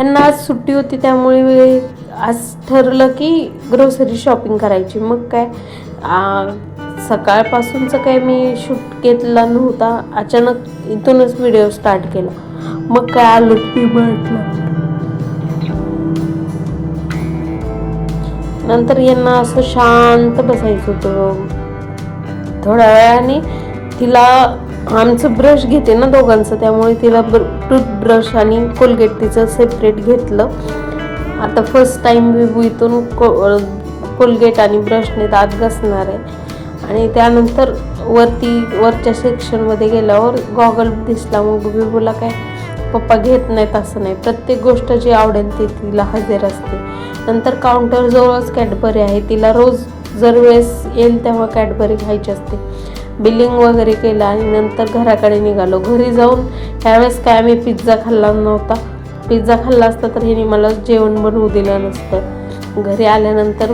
ह्यांना आज सुट्टी होती त्यामुळे आज ठरलं की ग्रोसरी शॉपिंग करायची. मग काय सकाळपासूनचं काय मी शूट घेतला नव्हता. अचानक इथूनच व्हिडिओ स्टार्ट केला. मग काय आलो टी म्हटलं नंतर यांना असं शांत बसायचं होतं. थोड्या वेळाने तिला आमचं ब्रश घेते ना दोघांचं त्यामुळे तिला ब्र टूथब्रश आणि कोलगेट तिचं सेपरेट घेतलं. आता फर्स्ट टाईम विभू इथून को कोलगेट आणि ब्रशने दात घासणार आहे. आणि त्यानंतर वरती वरच्या सेक्शनमध्ये गेल्यावर गॉगल दिसला मग विभूला काय पप्पा घेत नाहीत असं नाही. प्रत्येक गोष्ट जी आवडेल ती तिला हजर असते. नंतर काउंटरजवळच कॅडबरी आहे. तिला रोज जर वेळेस येईल तेव्हा कॅडबरी घ्यायची असते. बिलिंग वगैरे केलं आणि नंतर घराकडे निघालो. घरी जाऊन ह्यावेळेस काय आम्ही पिझ्झा खाल्ला नव्हता. पिझ्झा खाल्ला असता तर हिने मला जेवण बनवू दिलं नसतं. घरी आल्यानंतर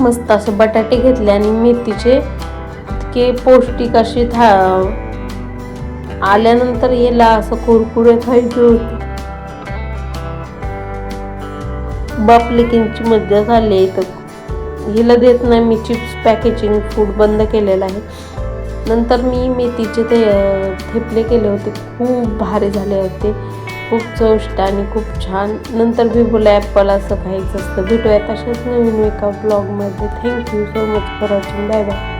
मस्त असे बटाटे घेतले आणि मेथीचे इतके पौष्टिक असे था आल्यानंतर याला असं कुरकुरे खायचे होते. बापले किंची मज्जा झाली आहे इथं. हिला देत नाही. मी चिप्स पॅकेजिंग फूड बंद केलेलं आहे. नंतर मी मेथीचे ते थेपले केले होते. खूप भारी झाले होते. खूप चविष्ट आणि खूप छान. नंतर बिबुला ॲपल असं खायचं असतं. भेटूयात अशाच नवीन एका ब्लॉगमध्ये thank you so much for watching bye bye